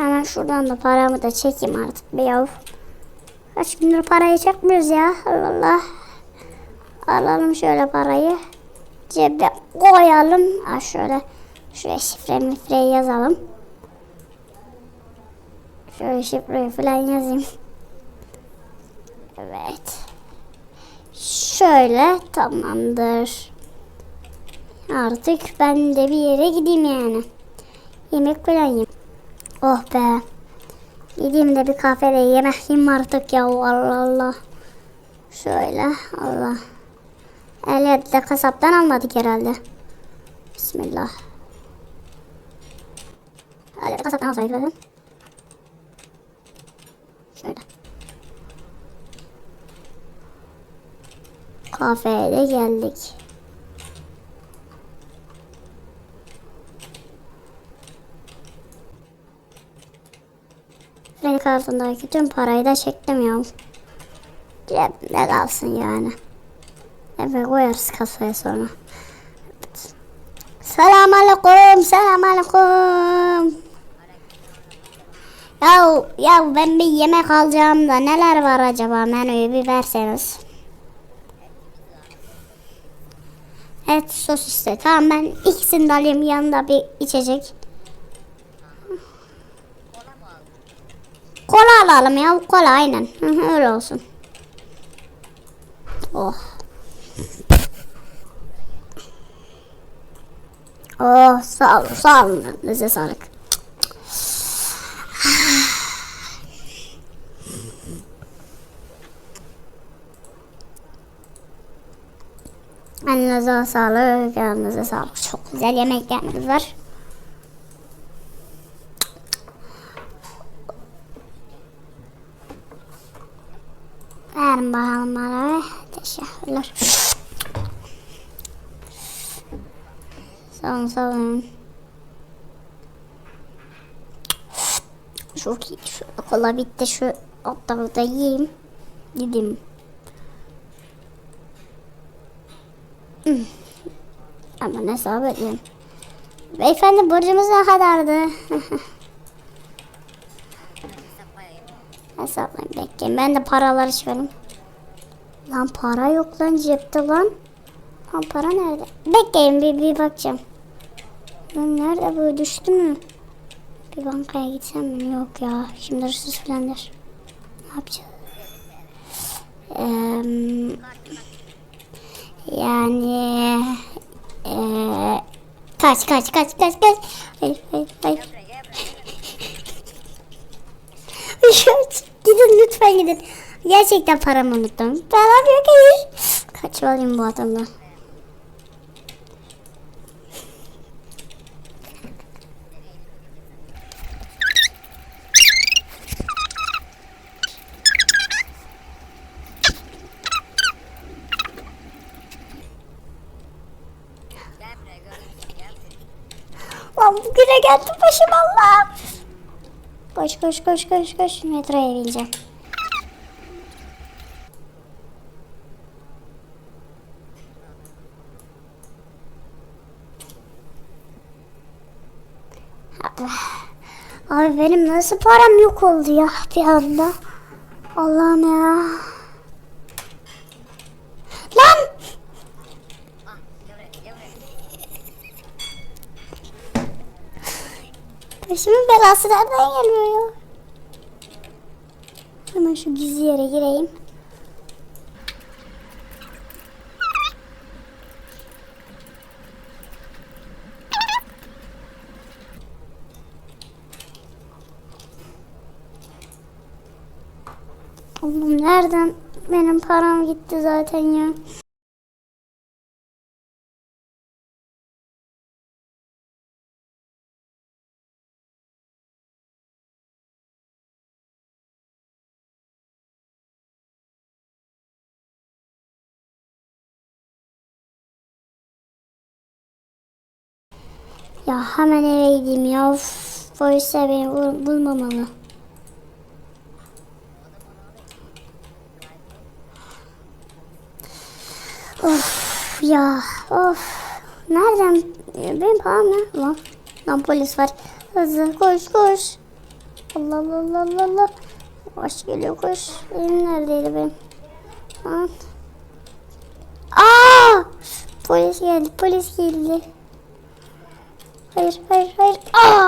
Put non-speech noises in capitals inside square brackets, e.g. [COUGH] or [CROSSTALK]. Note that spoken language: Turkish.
Hemen şuradan da paramı da çekeyim artık bir yav. Kaç gündür parayı çekmiyoruz ya. Allah Allah. Alalım şöyle parayı. Cebe koyalım. Ha şöyle. Şuraya şifre mifreyi yazalım. Şöyle şifreyi falan yazayım. Evet. Şöyle tamamdır. Artık ben de bir yere gideyim yani. Yemek falan yiyeyim. Oh be. Gideyim de bir kafede yemek yiyeyim artık ya Allah Allah. Şöyle Allah. Ehliyet de kasaptan almadık herhalde. Bismillah. Ehliyet kasaptan alsaydık zaten. Şöyle. Kafeye de geldik. Kartındaki tüm parayı da ya. Cebimde kalsın yani. Eve koyarız kasaya sonra. Evet. Selam aleyküm, selam aleyküm. Ya, ya ben bir yemek alacağım da neler var acaba menüyü bir verseniz. Evet sosisli. Tamam ben ikisini de alayım yanında bir içecek. Kola alalım ya kola aynen. Hı hı, Öyle olsun. Oh. Oh sağ olun sağ olun. Size sağlık. Elinize sağlık, elinize sağlık. Çok güzel yemekleriniz var. Verin bakalım bana. Teşekkürler. Sağ olun, sağ olun. Çok iyi. Şu kola bitti. Şu otları da yiyeyim. Gideyim. Hmm. Ama hesap edeyim. Beyefendi borcumuz ne kadardı? [LAUGHS] Hesaplayayım bekleyin. Ben de paraları çıkarayım. Lan para yok lan cepte lan. Lan para nerede? Bekleyin bir, bir bakacağım. Lan nerede bu düştü mü? Bir bankaya gitsem mi? Yok ya. Şimdi hırsız falandır. Ne yapacağız? Eee... Yani eee kaç kaç kaç kaç kaç. Hayır hayır hayır. [LAUGHS] Gidin lütfen gidin. Gerçekten paramı unuttum. Param yok hayır. Kaçmalıyım bu adamdan. Lan bugüne geldi başım Allah. Koş koş koş koş koş metroya bineceğim. Abi, abi benim nasıl param yok oldu ya bir anda. Allah'ım ya. Lan! Başımın belası nereden geliyor ya? Hemen şu gizli yere gireyim. Oğlum nereden benim param gitti zaten ya. Ya hemen eve gideyim ya. Of, polisler beni bul- bulmamalı. Of ya of. Nereden? Benim param ne? Lan, lan polis var. Hızlı koş koş. Allah Allah Allah Allah Allah. Koş geliyor koş. Benim neredeydi benim? Lan. Aa! Polis geldi polis geldi. Hayır hayır hayır. Aa!